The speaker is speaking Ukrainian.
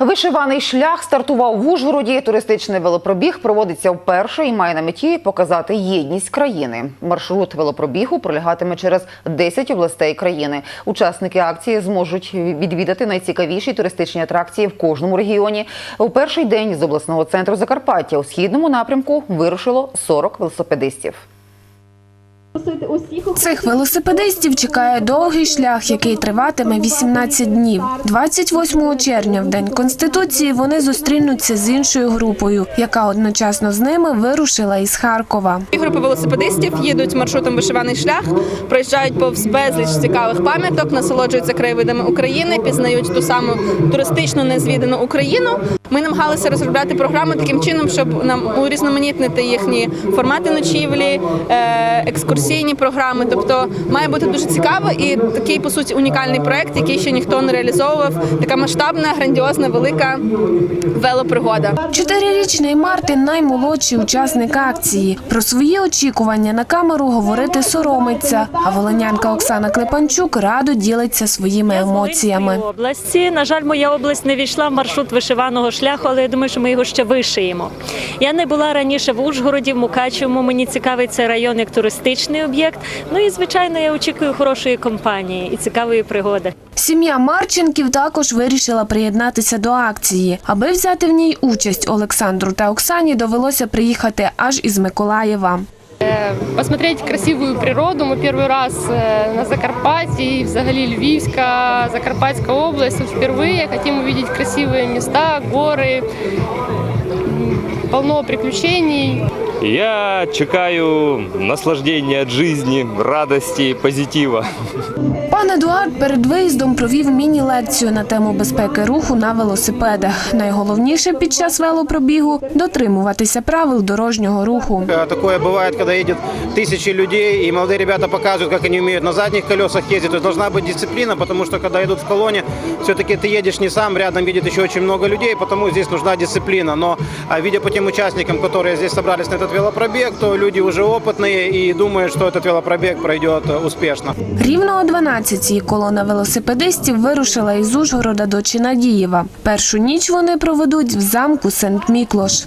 Вишиваний шлях стартував в Ужгороді. Туристичний велопробіг проводиться вперше і має на меті показати єдність країни. Маршрут велопробігу пролягатиме через 10 областей країни. Учасники акції зможуть відвідати найцікавіші туристичні атракції в кожному регіоні. У перший день з обласного центру Закарпаття у східному напрямку вирушило 40 велосипедистів. Цих велосипедистів чекає довгий шлях, який триватиме 18 днів. 28 червня, в день конституції, вони зустрінуться з іншою групою, яка одночасно з ними вирушила із Харкова. Групи велосипедистів їдуть маршрутом вишиваний шлях, проїжджають повз безліч цікавих пам'яток, насолоджуються краєвидами України, пізнають ту саму туристичну незвідану Україну. Ми намагалися розробляти програму таким чином, щоб нам урізноманітнити їхні формати ночівлі, е, екскурсійні програми. Тобто має бути дуже цікаво і такий по суті унікальний проект, який ще ніхто не реалізовував. Така масштабна, грандіозна, велика велопригода. Чотирирічний Мартин наймолодший учасник акції. Про свої очікування на камеру говорити соромиться. А волонянка Оксана Клепанчук радо ділиться своїми емоціями. області. На жаль, моя область не війшла в маршрут вишиваного шляху, але я думаю, що ми його ще вишиємо. Я не була раніше в Ужгороді, в Мукачевому. Мені цікавий цей район як туристичний об'єкт. Ну і звичайно, я очікую хорошої компанії і цікавої пригоди. Сім'я Марченків також вирішила приєднатися до акції. Аби взяти в ній участь Олександру та Оксані довелося приїхати аж із Миколаєва. посмотреть красивую природу. Мы первый раз э, на Закарпатье, и взагалі Львівська, Закарпатська область. Тут впервые хотим увидеть красивые места, горы, м, полно приключений. Я чекаю наслаждения от жизни, радости, позитива. Пан Едуард перед виїздом провів міні-лекцію на тему безпеки руху на велосипедах. Найголовніше під час велопробігу дотримуватися правил дорожнього руху. Э, Такое бывает, когда едет тысячи людей, и молодые ребята показывают, как они умеют на задних колесах ездить. То есть должна быть дисциплина, потому что когда идут в колонне, все-таки ты едешь не сам, рядом видит еще очень много людей, потому здесь нужна дисциплина. Но а, видя по тем участникам, которые здесь собрались на этот велопробег, то люди уже опытные и думают, что этот велопробег пройдет э, успешно. Рівно о 12-й колона велосипедистів вирушила із Ужгорода до Чинадієва. Першу ніч вони проведуть в замку Сент-Міклош.